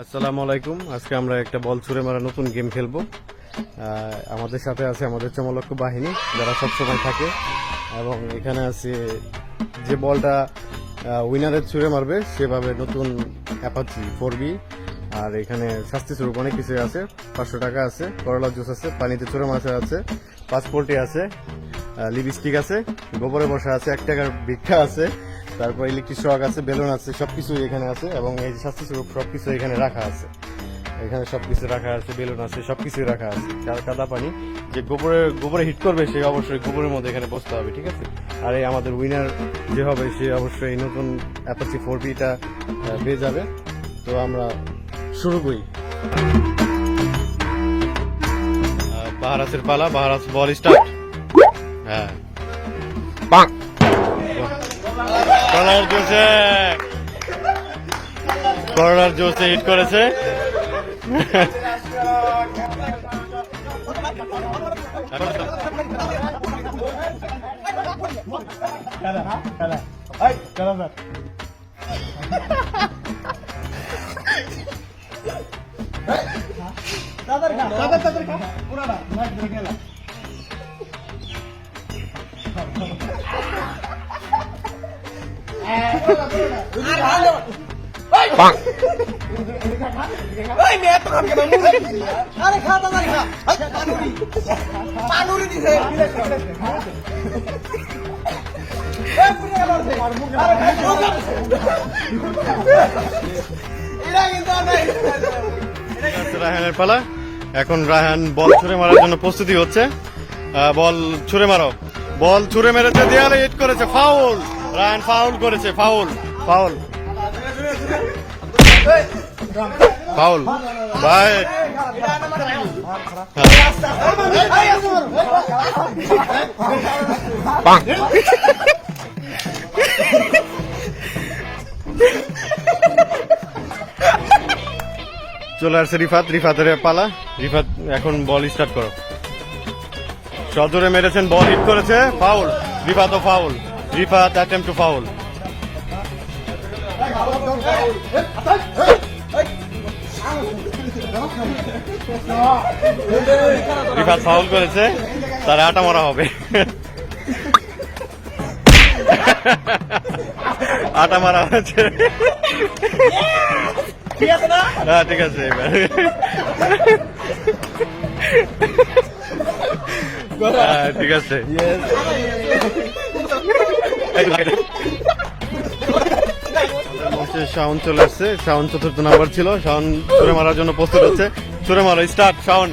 আসসালামু আলাইকুম। আজকে আমরা একটা বল ছুড়ে মারা নতুন গেম খেলব। আমাদের সাথে আছে আমাদের চমলক্ষ বাহিনী, যারা সবসময় থাকে। এবং এখানে আছে যে বলটা উইনারের ছুড়ে মারবে, সেভাবে নতুন অ্যাপাচি ফোর বি আর এখানে শাস্তি স্বরূপ অনেক কিছু আছে। পাঁচশো টাকা আছে, করলা জুস আছে, পানিতে ছুড়ে মাছ আছে পাসপোর্টে আছে লিপস্টিক আছে, গোবরে বসা আছে, এক টাকার ভিক্ষা আছে। তারপর ইলেকট্রিক শক আছে বেলুন আছে সবকিছু এখানে আছে এবং এই স্বাস্থ্য স্বরূপ সবকিছু এখানে রাখা আছে। এখানে সবকিছু রাখা আছে বেলুন আছে সবকিছু রাখা আছে। কাদা পানি, যে গোবরে গোবরে হিট করবে সে অবশ্যই গোবরের মধ্যে এখানে বসতে হবে, ঠিক আছে? আর এই আমাদের উইনার যে হবে সে অবশ্যই নতুন অ্যাপাচি ফোর বিটা পেয়ে যাবে। তো আমরা শুরু করি। বাহারাসের পালা, বাহারাস বল স্টার্ট হ্যাঁ। কর্নার জোসে কর্নার জোসে হিট করেছে আরে খা খা পানুরি পানুরি দিছে এই পুড়ে গেল রায়হানের পালা। এখন রায়হান বল ছুড়ে মারার জন্য প্রস্তুতি হচ্ছে। বল ছুড়ে মারো। বল ছুড়ে মেরেছে, দেয়ালে হিট করেছে ফাউল রায়হান ফাউল করেছে, ফাউল। ফাউল। ফাউল। পাক চলে আসছে রিফাত। রিফাতের পালা। রিফাত, এখন বল স্টার্ট করো। সজোরে মেরেছেন বল হিট করেছে foul রিফাতও foul Rifat attempt two foul Rifat foul করেছে তার আটা মারা হবে। আটা মারা হয়েছে। ঠিক আছে না হ্যাঁ ঠিক আছে এবার। হ্যাঁ, ঠিক আছে। শাওন চলে আসছে। শাওন চতুর্থ নাম্বার ছিল। শাওন ছুড়ে মারার জন্য প্রস্তুত হচ্ছে। ছুড়ে মারো স্টার্ট শাওন।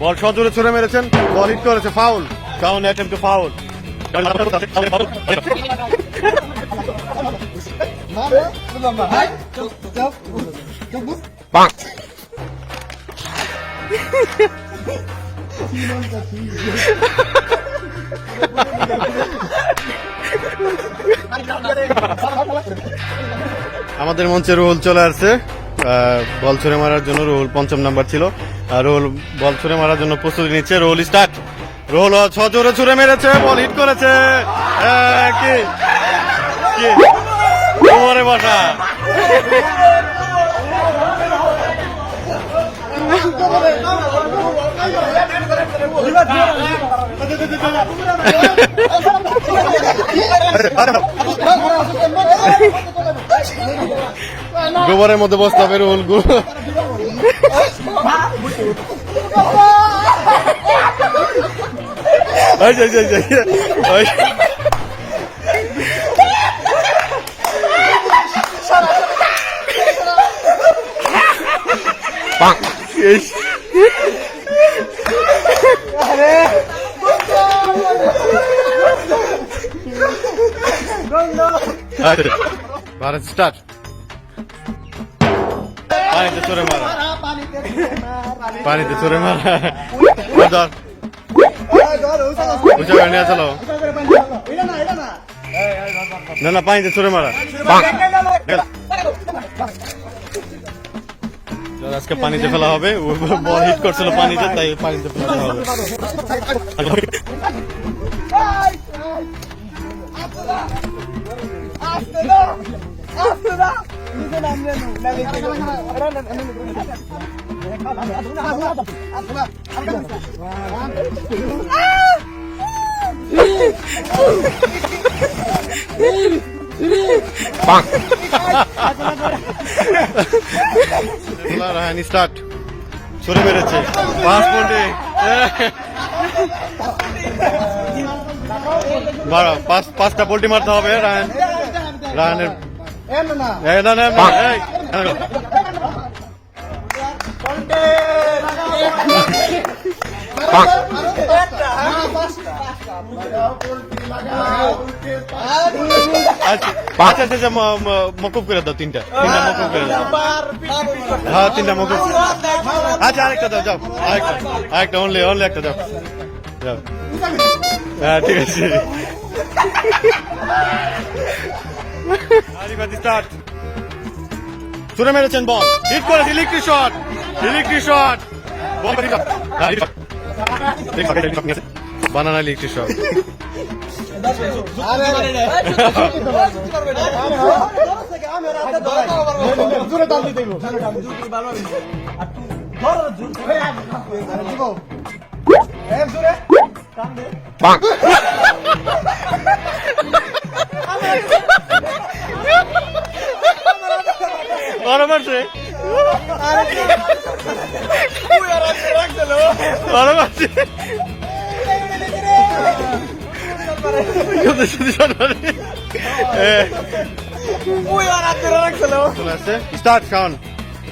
বল সজোরে ছুড়ে মেরেছেন। বল হিট করেছে foul Shaon attempt two foul পাক আমাদের মঞ্চে রুহুল চলে আসছে। বল ছুড়ে মারার জন্য রুহুল পঞ্চম নাম্বার ছিল। আর রুহুল বল ছুড়ে মারার জন্য প্রস্তুতি নিচ্ছে রুহুল স্টার্ট। রুহুল ছজোরে ছুড়ে মেরেছে বল হিট করেছে। কি? কি? বসা। গোবরের মধ্যে বসতে হবে রুহুল গো- ওই যে, ওই যে, ওই যে, ওই। পাক। এই। আচ্ছা, ভারত স্টার্ট পানিতে চড়ে মারা পানিতে চড়ে মারা ধর উঁচা করে না না পানিতে চড়ে মারা আজকে পানিতে ফেলা হবে বল হিট করছিল পানিতে তাই পানিতে ফেলা হবে ছুড়ে মেরেছে পাঁচ পাঁচটা পোল্টি মারতে হবে রায়ন রায়নের আচ্ছা আচ্ছা আচ্ছা, আচ্ছা মকুব করে দাও তিনটা। তিনটা মকুব করে দাও। হ্যাঁ তিনটা মকুব আচ্ছা আরেকটা দাও যাও। আরেকটা আরেকটা অনলি অনলি একটা দাও। যাও। হ্যাঁ ঠিক আছে। স্টার্ট ছুড়ে মেরেছেন বল হিট করে electric shot electric shot ball হ্যাঁ বানানা ইলেকট্রিক শট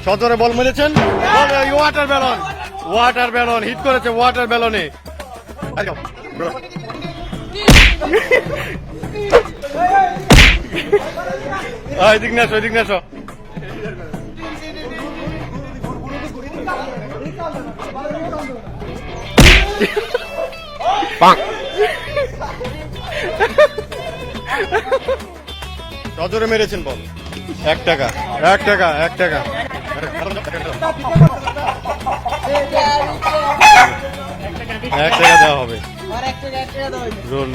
সজরে বল মেরেছেন? Water balloon water balloon hit করেছে ওয়াটার ব্যালনে এদিক না এদিক না এসো। সজরে মেরেছেন বল। এক টাকা এক টাকা এক টাকা। এক টাকা দেওয়া হবে। রোল।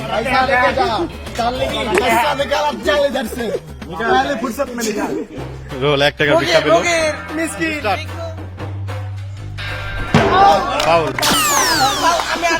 রোল এক টাকা. ফাউল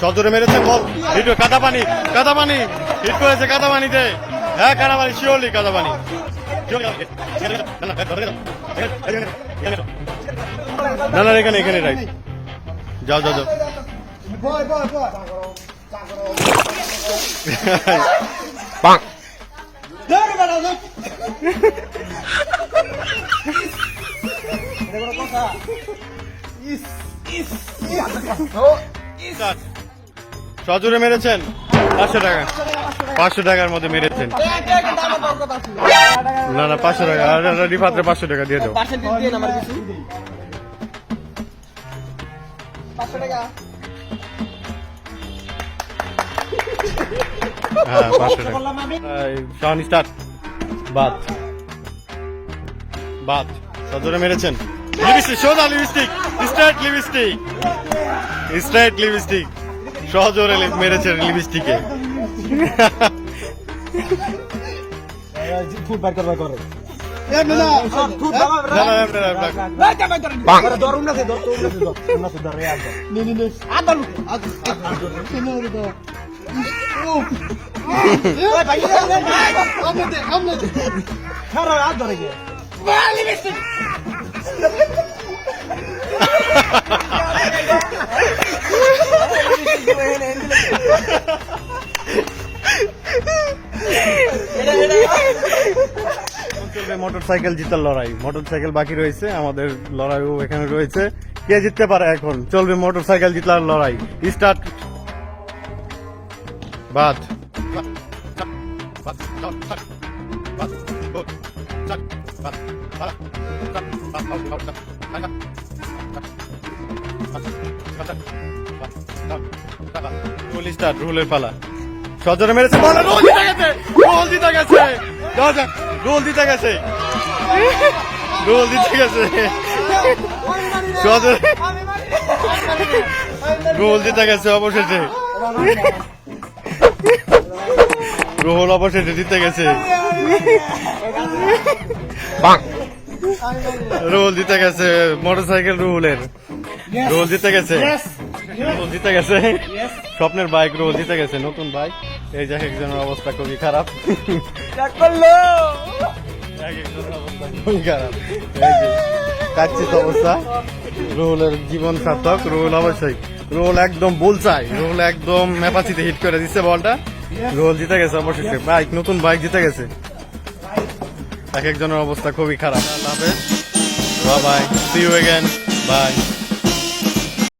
সজোরে মেরেছে বল। হিট কাদা পানি কাদা পানি হিট করেছে কাদা পানিতে হ্যাঁ কাদা পানি শিওরলি কাদা পানি না না এখানে এখানে রাইট। যাও যাও যাও। পাক. সজোরে মেরেছেন? পাঁচশো টাকা। পাঁচশো টাকার মধ্যে মেরেছেন। না না পাঁচশো টাকা। আর পাঁচশো টাকা দিয়ে দাও। হ্যাঁ পাঁচশো টাকা। স্টার্ট। বাদ। বাদ। সজোরে মেরেছেন। লিপস্টিক সোজা lipstick. Straight lipstick. Straight lipstick. সহজরে লি- মেরেছেন লিপস্টিকে। না না না, না, না। মোটরসাইকেল জিতার লড়াই। মোটরসাইকেল বাকি রয়েছে, আমাদের লড়াইও এখানে রয়েছে। কে জিততে পারে এখন? চলবে মোটরসাইকেল জিতার লড়াই। স্টার্ট বাদ। স্টার্ট রুলের পালা। সজরে মেরেছে বল রোল দিতে গেছে রোল দিতে গেছে। রোল দিতে গেছে। রোল দিতে গেছে। সজরে রোল দিতে গেছে অবশেষে। রোল অবশেষে জিতে গেছে। রোল দিতে গেছে মোটরসাইকেল রুলের রোল দিতে গেছে। রোল দিতে গেছে। স্বপ্নের বাইক রোল দিতে গেছে নতুন বাইক। এই যে এক একজনের অবস্থা খুবই খারাপ। কাচ্ছিত অবস্থা। রোলের জীবন সার্থক রোল অবশ্যই। রোল একদম বল চাই রোল একদম ম্যাপাচিতে হিট করে দিচ্ছে বলটা রোল জিতে গেছে অবশেষে বাইক নতুন বাইক জিতে গেছে। এক একজনের অবস্থা খুবই খারাপ। Bye see you again bye.